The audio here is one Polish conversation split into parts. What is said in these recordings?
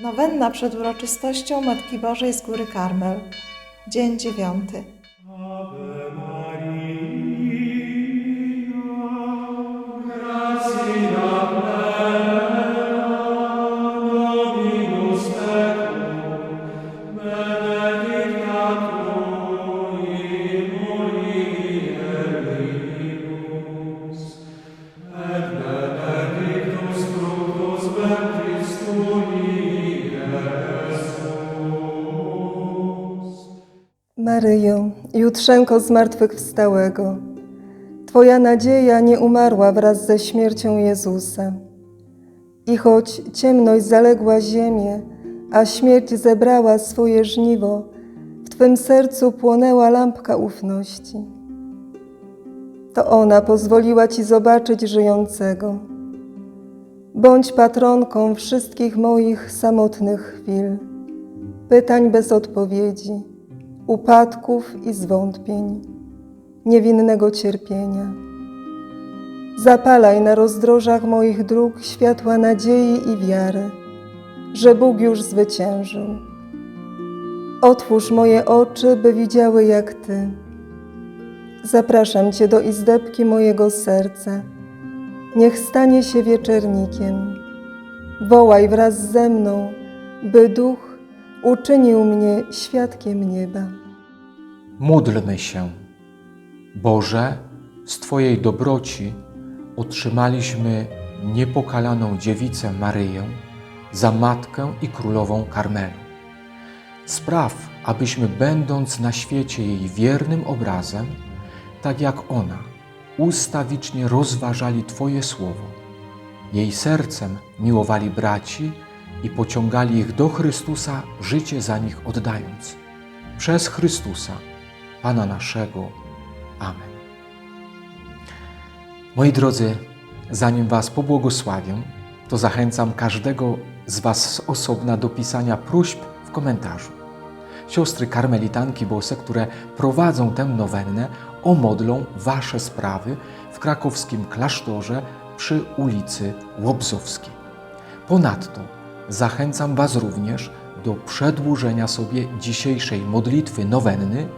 Nowenna przed uroczystością Matki Bożej z Góry Karmel. Dzień dziewiąty. Maryjo, jutrzenko zmartwychwstałego, Twoja nadzieja nie umarła wraz ze śmiercią Jezusa. I choć ciemność zaległa ziemię, a śmierć zebrała swoje żniwo, w Twym sercu płonęła lampka ufności. To ona pozwoliła Ci zobaczyć żyjącego. Bądź patronką wszystkich moich samotnych chwil, pytań bez odpowiedzi upadków i zwątpień, niewinnego cierpienia. Zapalaj na rozdrożach moich dróg światła nadziei i wiary, że Bóg już zwyciężył. Otwórz moje oczy, by widziały jak Ty. Zapraszam Cię do izdebki mojego serca. Niech stanie się wieczernikiem. Wołaj wraz ze mną, by Duch uczynił mnie świadkiem nieba. Módlmy się. Boże, z Twojej dobroci otrzymaliśmy niepokalaną dziewicę Maryję za matkę i królową Karmelu. Spraw, abyśmy będąc na świecie jej wiernym obrazem, tak jak ona, ustawicznie rozważali Twoje słowo. Jej sercem miłowali braci i pociągali ich do Chrystusa, życie za nich oddając. Przez Chrystusa, Pana naszego. Amen. Moi drodzy, zanim Was pobłogosławię, to zachęcam każdego z Was z osobna do pisania próśb w komentarzu. Siostry karmelitanki bose, które prowadzą tę nowennę, omodlą Wasze sprawy w krakowskim klasztorze przy ulicy Łobzowskiej. Ponadto zachęcam Was również do przedłużenia sobie dzisiejszej modlitwy nowenny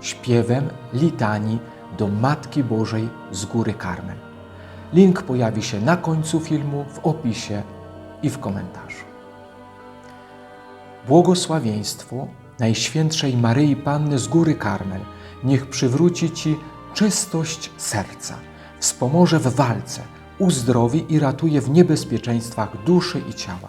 śpiewem litanii do Matki Bożej z Góry Karmel. Link pojawi się na końcu filmu, w opisie i w komentarzu. Błogosławieństwo Najświętszej Maryi Panny z Góry Karmel niech przywróci Ci czystość serca, wspomoże w walce, uzdrowi i ratuje w niebezpieczeństwach duszy i ciała.